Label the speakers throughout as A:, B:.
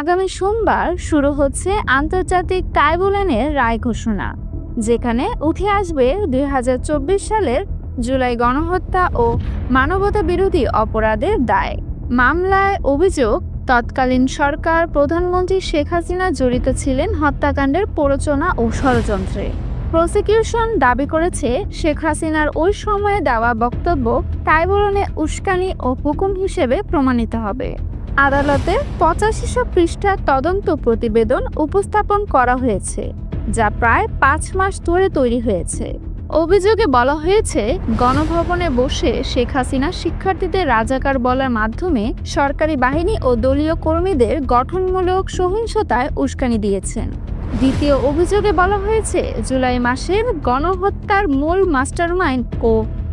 A: আগামী সোমবার শুরু হচ্ছে আন্তর্জাতিক ট্রাইব্যুনালের রায় ঘোষণা, যেখানে উঠে আসবে দুই হাজার চব্বিশ সালের জুলাই গণহত্যা ও মানবতা বিরোধী অপরাধের দায়। মামলায় অভিযোগ, তৎকালীন সরকার প্রধানমন্ত্রী শেখ হাসিনা জড়িত ছিলেন হত্যাকাণ্ডের প্ররোচনা ও ষড়যন্ত্রে। প্রসিকিউশন দাবি করেছে শেখ হাসিনার ওই সময়ে দেওয়া বক্তব্য ট্রাইব্যুনালে উস্কানি ও হুকুম হিসেবে প্রমাণিত হবে। আদালতে পঁচাশিশো পৃষ্ঠার তদন্ত প্রতিবেদন উপস্থাপন করা হয়েছে, যা প্রায় পাঁচ মাস ধরে তৈরি হয়েছে। অভিযোগে বলা হয়েছে, গণভবনে বসে শেখ হাসিনা শিক্ষার্থীদের রাজাকার বলার মাধ্যমে সরকারি বাহিনী ও দলীয় কর্মীদের গঠনমূলক সহিংসতায় উস্কানি দিয়েছেন। দ্বিতীয় অভিযোগে বলা হয়েছে, জুলাই মাসের গণহত্যার মূল মাস্টারমাইন্ড ও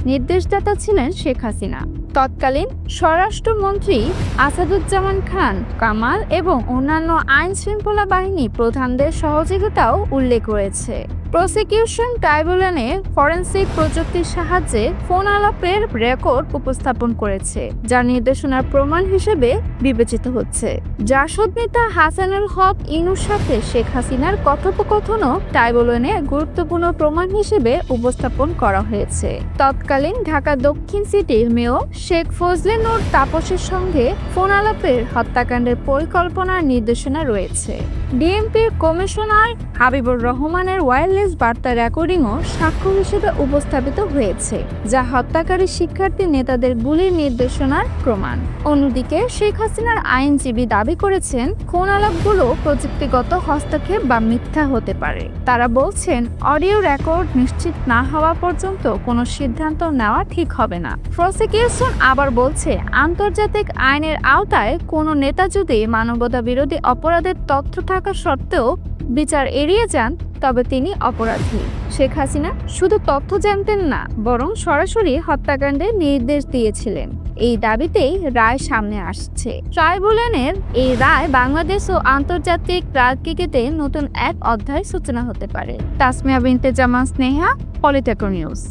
A: নির্দেশদাতা ছিলেন শেখ হাসিনা। তৎকালীন স্বরাষ্ট্রমন্ত্রী আসাদুজ্জামান খান, কামাল এবং অন্যান্য আইন শৃঙ্খলা বাহিনী প্রধানদের সহযোগিতাও উল্লেখ রয়েছে প্রসিকিউশন ট্রাইব্যুনালে ফরেন্সিক প্রযুক্তির সাহায্যে ফোন আলাপের রেকর্ড উপস্থাপন করেছে, যা নির্দেশনার প্রমাণ হিসেবে বিবেচিত হচ্ছে। জাসদ নেতা হাসানুল হক ইনুর সাথে শেখ হাসিনার কথোপকথনও ট্রাইব্যুনালে গুরুত্বপূর্ণ প্রমাণ হিসেবে উপস্থাপন করা হয়েছে। তৎকালীন ঢাকা দক্ষিণ সিটির মেয়র শেখ ফজলে নূর তাপসের সঙ্গে ফোন আলাপের হত্যাকাণ্ডের পরিকল্পনার নির্দেশনা রয়েছে। ডিএমপির কমিশনার হাবিবুর রহমানের ওয়্যারলেস বার্তা রেকর্ডিংও সাক্ষ্য হিসেবে উপস্থাপিত হয়েছে, যা হত্যাকারী শিক্ষার্থী নেতাদের গুলির নির্দেশনার প্রমাণ। অন্যদিকে, শেখ হাসিনার আইনজীবী দাবি করেছেন ফোন আলাপগুলো প্রযুক্তিগত হস্তক্ষেপ বা মিথ্যা হতে পারে। তারা বলছেন, অডিও রেকর্ড নিশ্চিত না হওয়া পর্যন্ত কোনো সিদ্ধান্ত নেওয়া ঠিক হবে না। প্রসিকিউশন আবার বলছে, আন্তর্জাতিক আইনের আওতায় কোনো নেতা যদি মানবতা বিরোধী অপরাধের তথ্য থাকা সত্ত্বেও বিচার এড়িয়ে যান, তবে তিনি অপরাধী। শেখ হাসিনা শুধু তথ্য জানতেন না, বরং সরাসরি হত্যাকাণ্ডের নির্দেশ দিয়েছিলেন। এই দাবিতেই রায় সামনে আসছে। ট্রাইব্যুনালের এই রায় বাংলাদেশ ও আন্তর্জাতিক রাজনীতিতে নতুন এক অধ্যায় সূচনা হতে পারে। তাসমিয়া বিনতে জামান স্নেহা, পলিটেকো নিউজ।